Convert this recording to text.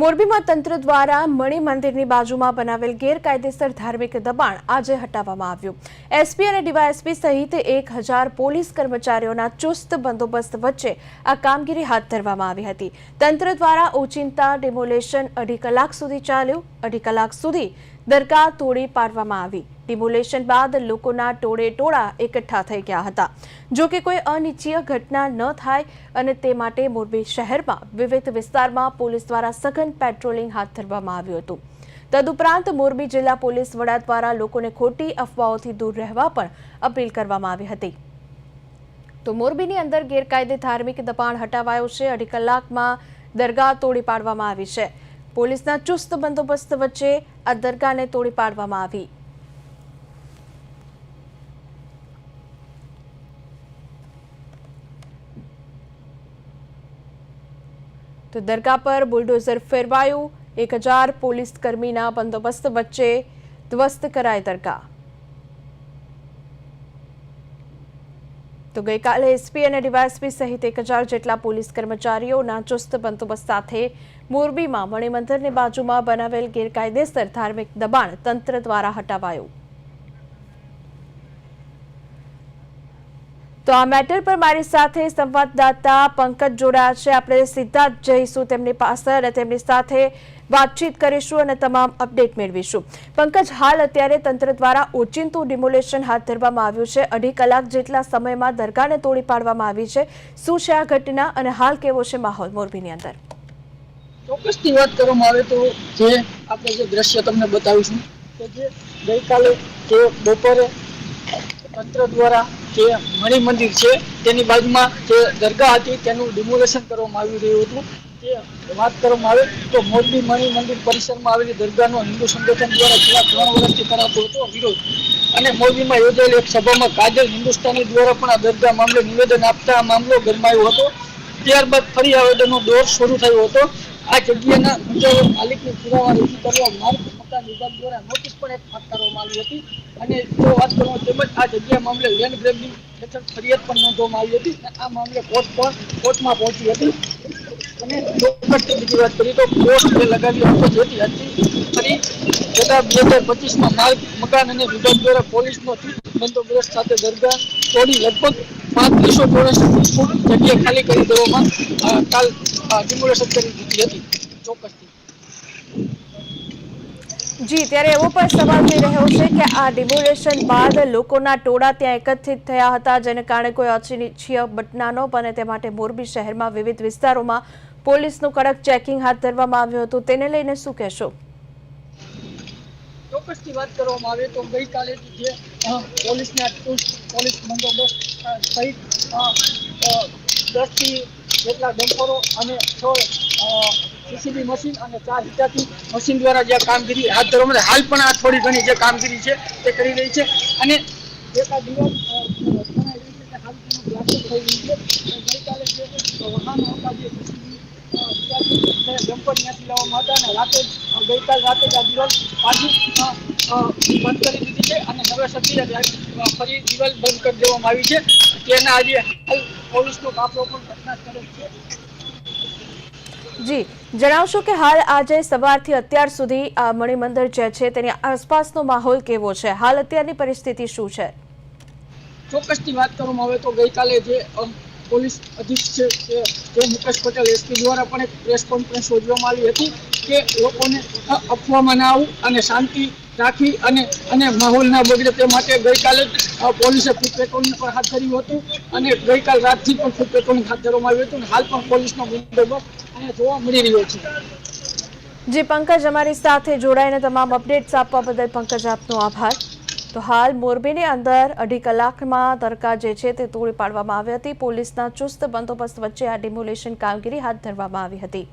મોરબીમાં તંત્ર દ્વારા મણિ મંદિરની બાજુમાં બનાવેલ ગેરકાયદેસર ધાર્મિક દબાણ આજે હટાવવામાં આવ્યું. એસપી અને ડીવાયએસપી સહિત એક હજાર પોલીસ કર્મચારીઓના ચુસ્ત બંદોબસ્ત વચ્ચે આ કામગીરી હાથ ધરવામાં આવી હતી. તંત્ર દ્વારા ઓચિંતા, ડિમોલેશન અઢી કલાક સુધી ચાલ્યું. અઢી કલાક સુધી દરગાહ તોડી પાડવામાં આવી. ડિમોલેશન બાદ લોકોના ટોળે ટોળા એકઠા થઈ ગયા હતા. જો કે કોઈ અનિચ્છીય ઘટના ન થાય અને તે માટે મોરબી શહેરમાં વિવિધ વિસ્તારમાં પોલીસ દ્વારા સઘન પેટ્રોલિંગ હાથ ધરવામાં આવ્યું હતું. તદુપરાંત મોરબી જિલ્લા પોલીસ વડા દ્વારા લોકોને ખોટી અફવાઓથી દૂર રહેવા પણ અપીલ કરવામાં આવી હતી. તો મોરબીની અંદર ગેરકાયદે ધાર્મિક દબાણ હટાવાયો છે. અઢી કલાકમાં દરગાહ તોડી પાડવામાં આવી છે. પોલીસના ચુસ્ત બંદોબસ્ત વચ્ચે આ દરગાહને તોડી પાડવામાં આવી. તો દરગાહ પર બુલડોઝર ફેરવાયું. એક હજાર પોલીસ કર્મીના બંદોબસ્ત વચ્ચે ધ્વસ્ત કરાય દરગાહ. તો ગઈકાલે એસપી અને ડીવાયએસપી સહિત એક હજાર જેટલા પોલીસ કર્મચારીઓના ચુસ્ત બંદોબસ્ત સાથે મોરબીમાં મણિમંદિરની બાજુમાં બનાવેલ ગેરકાયદેસર ધાર્મિક દબાણ તંત્ર દ્વારા હટાવાયું. તો આ મેટર પર મારી સાથે સંવાદદાતા પંકજ જોડાયા છે. આપણે સીધા જઈશું તેમની પાસે અને તેમની સાથે વાતચીત કરીશું અને તમામ અપડેટ મેળવીશું. પંકજ, હાલ અત્યારે તંત્ર દ્વારા ઓચિંતું ડિમોલેશન હાથ ધરવામાં આવ્યું છે. અઢી કલાક જેટલા સમયમાં દરગાહને તોડી પાડવામાં આવી છે. શું છે આ ઘટના અને હાલ કેવો છે માહોલ મોરબીની અંદર? ચોક્કસથી વાત કરવામાં આવે તો જે આપણે જે દ્રશ્ય તમને બતાવીશું કે જે ગઈકાલે કે બપોરે તંત્ર દ્વારા જે મણિ મંદિર છે, તેની બાજુમાં જે દરગાહ હતી, તેનું ડિમોલેશન કરવામાં આવી રહ્યું હતું. તે વાત કરવામાં આવે તો મોરબી મણિ મંદિર પરિસરમાં આવેલી દરગાહનો હિન્દુ સંગઠન દ્વારા છેલ્લા ત્રણ વર્ષથી કરાતો હતો વિરોધ. અને મોરબીમાં યોજાયેલી એક સભામાં કાજલ હિન્દુસ્તાની દ્વારા પણ આ દરગાહ મામલે નિવેદન આપતા આ મામલો ગરમાયો હતો. ત્યારબાદ ફરી આવેદનનો દોર શરૂ થયો હતો. આ જગ્યાના મુજબ માલિકની પુરાવા રજૂ કરવા માર્ગ મકાન વિભાગ દ્વારા નોટિસ પણ એક ફટકારવામાં આવી હતી. અને જો વાત કરવામાં તેમજ આ જગ્યા મામલે લેન્ડ ગ્રેબિંગ હેઠળ ફરિયાદ પણ નોંધવામાં આવી હતી અને આ મામલે કોર્ટ પણ કોર્ટમાં પહોંચી હતી. અને ચોક્કસથી બીજી વાત કરીએ તો પોસ્ટ જે લગાવી હતી હતી. ફરી જતા બે હજાર પચીસમાં માર્ગ, મકાન અને વિભાગ દ્વારા પોલીસનો બંદોબસ્ત સાથે દરગાહ તોડી લગભગ પાંત્રીસો ચોરસ ફૂટ જગ્યા ખાલી કરી દેવામાં કાલ ડિમોલેશન કરી દીધી હતી. ચોક્કસથી. જી ત્યારે એવો પણ સવાલ થઈ રહ્યો છે કે આ ડિમોલેશન બાદ લોકોના ટોળા ત્યાં એકત્રિત થયા હતા જેને કારણે કોઈ અનિચ્છનીય ઘટના ન બને. તે માટે મોરબી શહેરમાં વિવિધ વિસ્તારોમાં પોલીસનું કડક ચેકિંગ હાથ ધરવામાં આવ્યું હતું. તેને લઈને શું કહેશો? ચોક્કસથી વાત કરવામાં આવે તો ગઈકાલે જે પોલીસના પોલીસ બંદોબસ્ત સહિત દસથી જેટલા ડમ્પરો અને છ સીસીબી મશીન અને ચાર હિટાચી મશીન દ્વારા જે કામગીરી હાથ ધરવામાં હાલ પણ આ થોડી ઘણી જે કામગીરી છે તે કરી રહી છે. અને એકા દિવસ ગઈકાલે રાતે આ દિવાલ પાછી બંધ કરી દીધી છે. અને નવેસરથી જ ફરી દિવાલ બંધ કરી દેવામાં આવી છે. તેના આજે પોલીસનો કાફલો પણ ઘટના સ્થળે છે. જી જણાવશો કે હાલ આજે સવારથી અત્યાર સુધી આ મણિમંદિર જે છે તેની આસપાસનો માહોલ કેવો છે? હાલ અત્યારની પરિસ્થિતિ શું છે? ચોક્કસથી વાત કરવામાં આવે તો ગઈકાલે જે પોલીસ અધિક્ષક છે જે મુકેશ પટેલ એસપી દ્વારા પણ એક પ્રેસ કોન્ફરન્સ યોજવામાં આવી હતી કે લોકોને અફવામાં ના આવું અને શાંતિ રાખી અને અને માહોલ ના બગડે તે માટે ગઈકાલે પોલીસે ફૂડ પેટ્રોલિંગ પણ હાથ ધર્યું હતું અને ગઈકાલ રાતથી પણ ફૂડ પેટ્રોલિંગ હાથ ધરવામાં આવ્યું હતું હાલ પણ પોલીસનો બંદોબસ્ત અહીંયા જોવા મળી રહ્યો છે. જે, પંકજ, અમારી સાથે જોડાઈને તમામ અપડેટ્સ આપવા બદલ પંકજ, આપનો આભાર. તો હાલ મોરબીની અંદર અઢી કલાકમાં તરકા જે છે તે તોડી પાડવામાં આવી હતી. પોલીસના ચુસ્ત બંદોબસ્ત વચ્ચે આ ડિમોલેશન કામગીરી હાથ ધરવામાં આવી હતી.